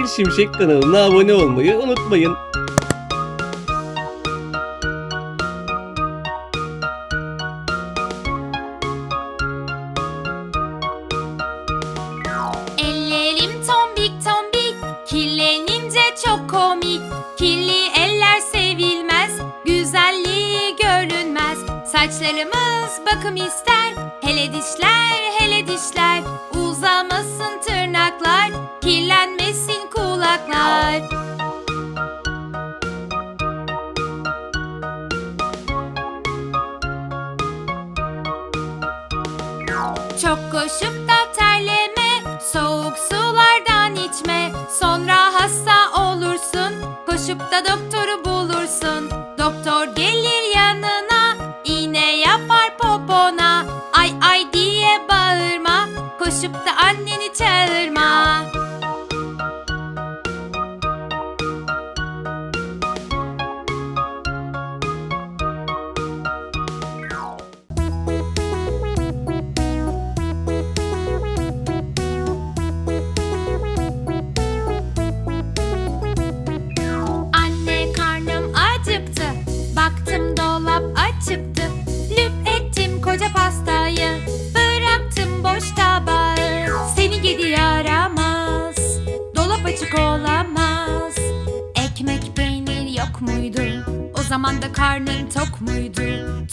Yeşil Şimşek kanalına abone olmayı unutmayın. Ellerim tombik tombik Kirlenince çok komik. Kirli eller sevilmez Güzelliği görünmez. Saçlarımız bakım ister Hele dişler hele dişler kulaklar Çok koşup da terleme, soğuk sulardan içme. Sonra hasta olursun, koşup da doktoru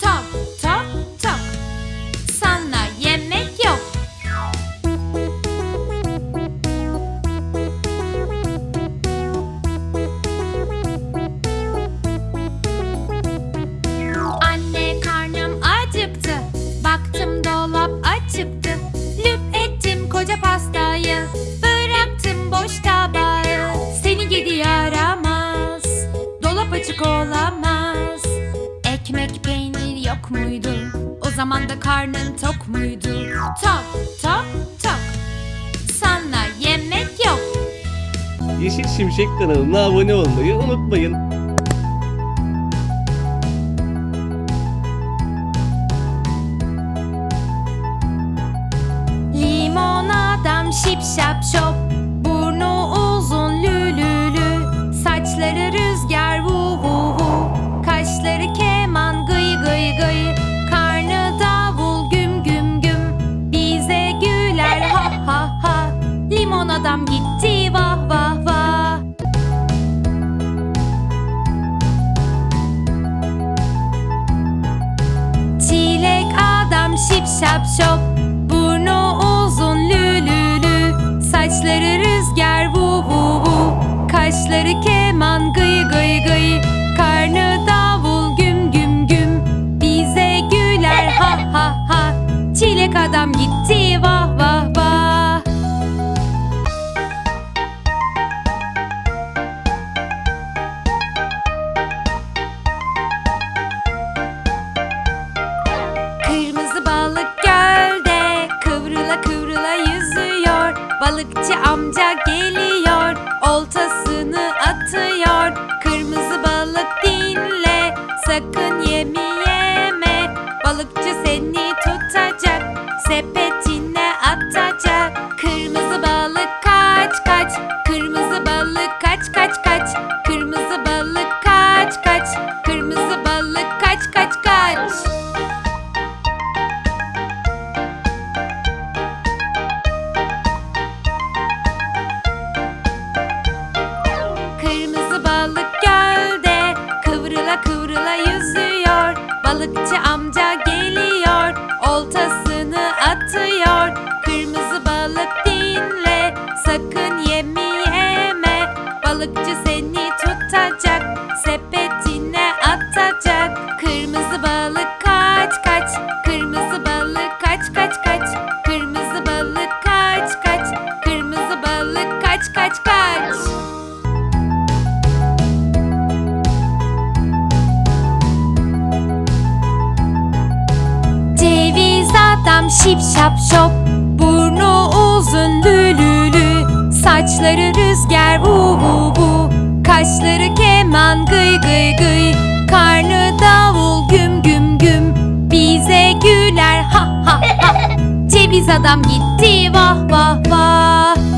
tok Ekmek peynir yok muydu? O zaman da karnın tok muydu? Tok tok tok. Sana yemek yok. Yeşil Şimşek kanalına abone olmayı unutmayın. Limon adam şip şap şop şop Burnu uzun lülülü. Saçları rüzgar vu vu vu. Kaşları keman gıy sakın yemi yeme. Balıkçı seni tutacak, sepetine atacak. Kırmızı balık kaç kaç, kırmızı balık kaç kaç kaç. Kırmızı balık kaç kaç, kırmızı balık kaç kaç kaç. Kırmızı balık gölde kıvrıla kıvrıla. Balıkçı amca geliyor, oltasını atıyor. Kırmızı balık dinle, sakın yemi yeme. Balıkçı seni tutacak, sepetine atacak. Adam şip şap şop Burnu uzun lülülü. Saçları rüzgar vu vu vu Kaşları keman gıy gıy gıy. Karnı davul güm güm güm. Bize güler ha ha ha. Ceviz adam gitti vah vah vah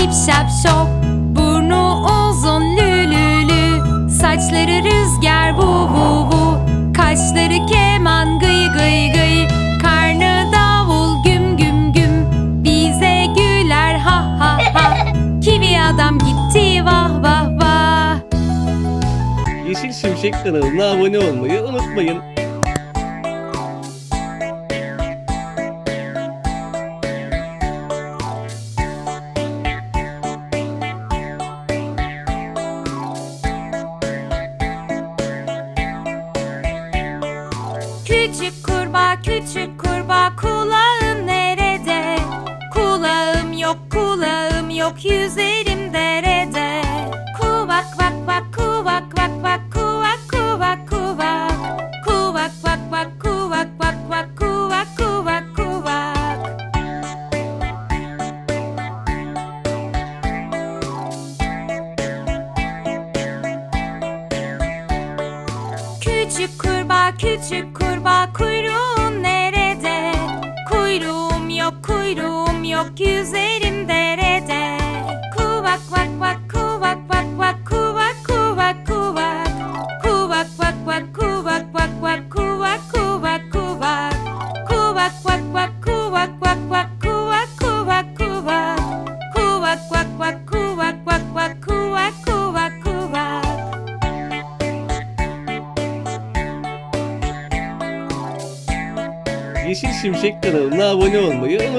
Şip şap şop Burnu uzun lülülü. Saçları rüzgar vu vu vu. Kaşları keman gıy gıy gıy. Karnı davul güm güm güm. Bize güler ha ha ha. Kivi adam gitti vah vah vah. Yeşil Şimşek kanalına abone olmayı unutmayın. gözlerim derede. Kuvak vak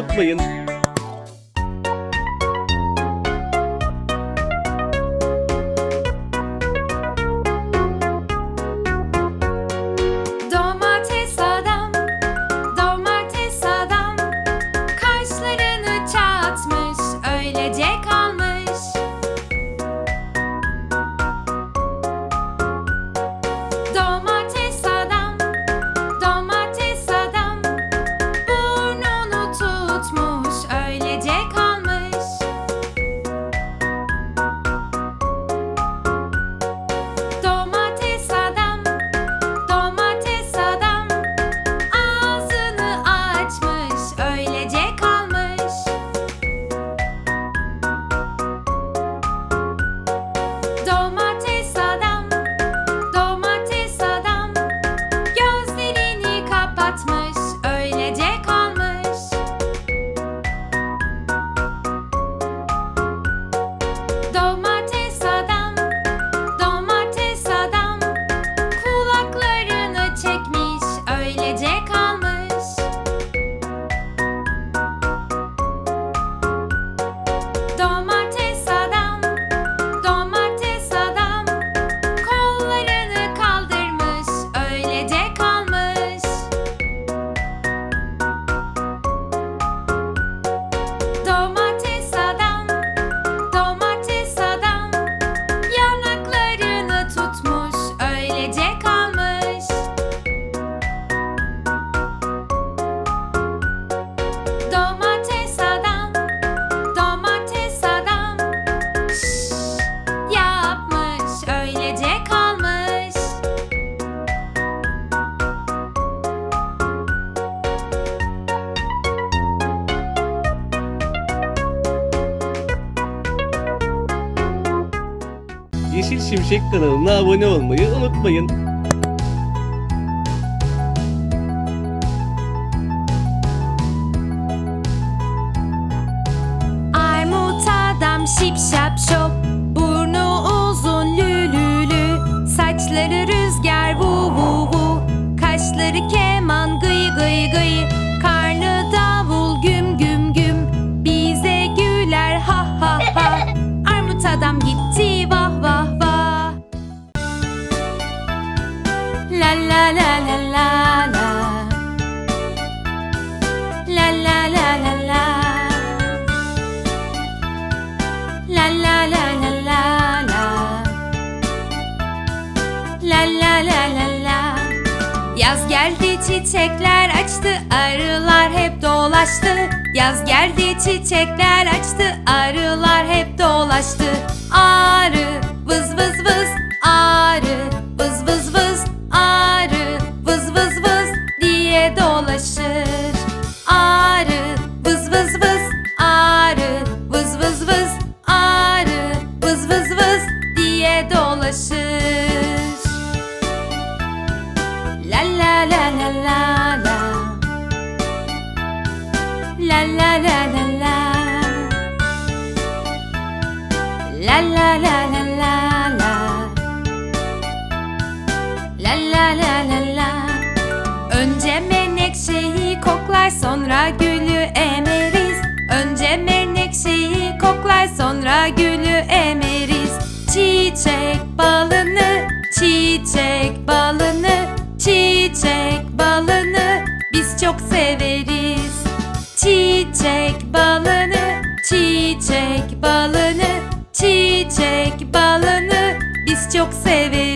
unutmayın. Yeşil Şimşek kanalına abone olmayı unutmayın. Yaz geldi çiçekler açtı Arılar hep dolaştı. Arı vız vız vız Arı sonra gülü emeriz. Çiçek balını, çiçek balını, çiçek balını biz çok severiz. Çiçek balını, çiçek balını, çiçek balını biz çok severiz